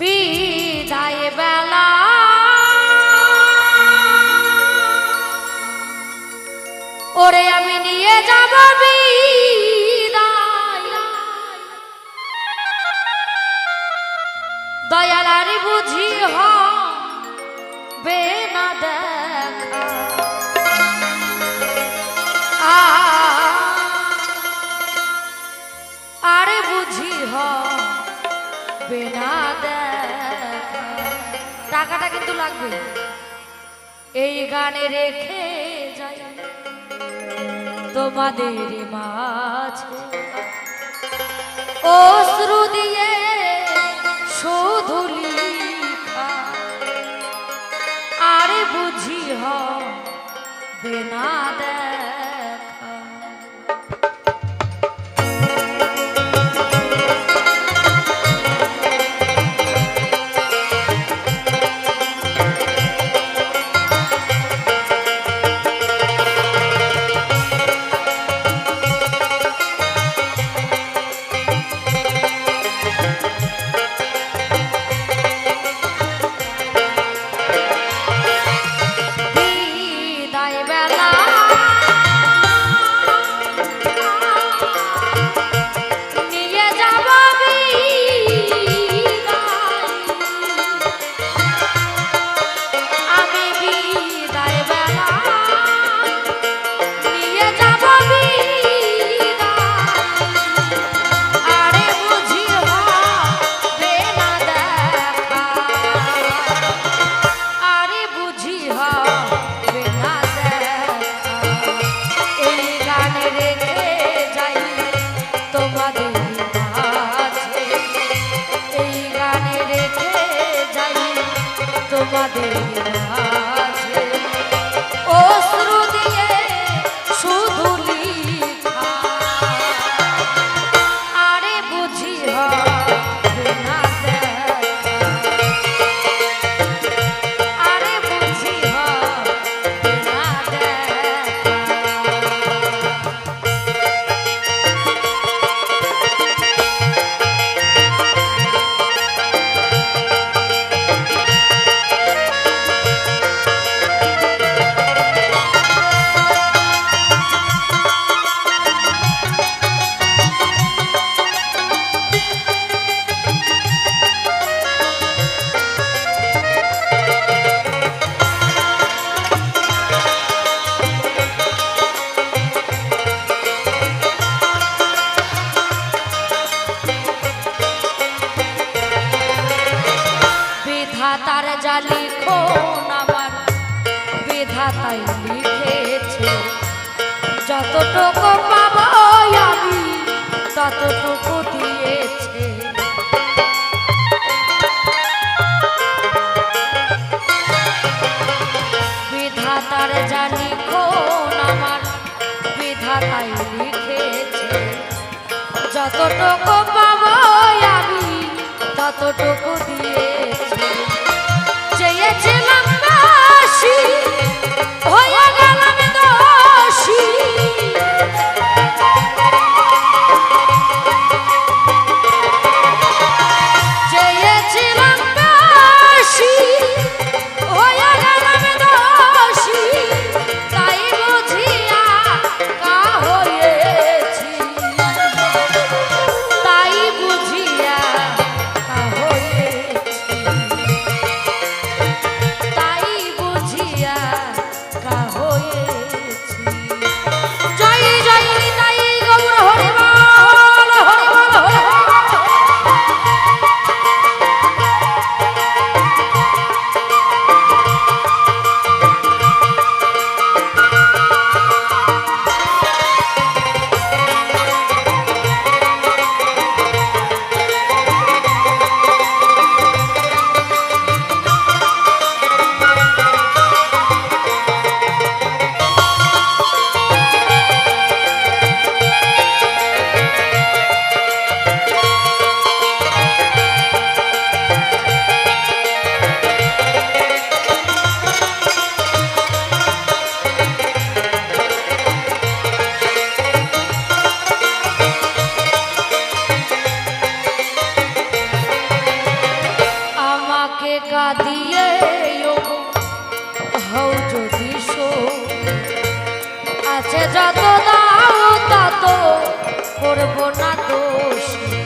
বিদায় ওরে আমি নিয়ে দয়ালারি বুঝি হবে না দেখা টাকাটা কিন্তু লাগবে। এই গানে রেখে যাই তোমাদের মাঝে। অশ্রু দিয়ে শুধু লিখা, আরে বুঝি হবে না দেখা তোমাদের মাঝে বিধাতার জালি কোন আমার বিধাতাই লিখেছে। যতটুকু পাবো আমি ততটুকু দিয়েছে। বিধাতার জানি কোন আমার বিধাতাই লিখেছে। যতটুকু পাবো আমি ততটুকু দিয়েছি। গেছে যত দাও তত করব না দোষী।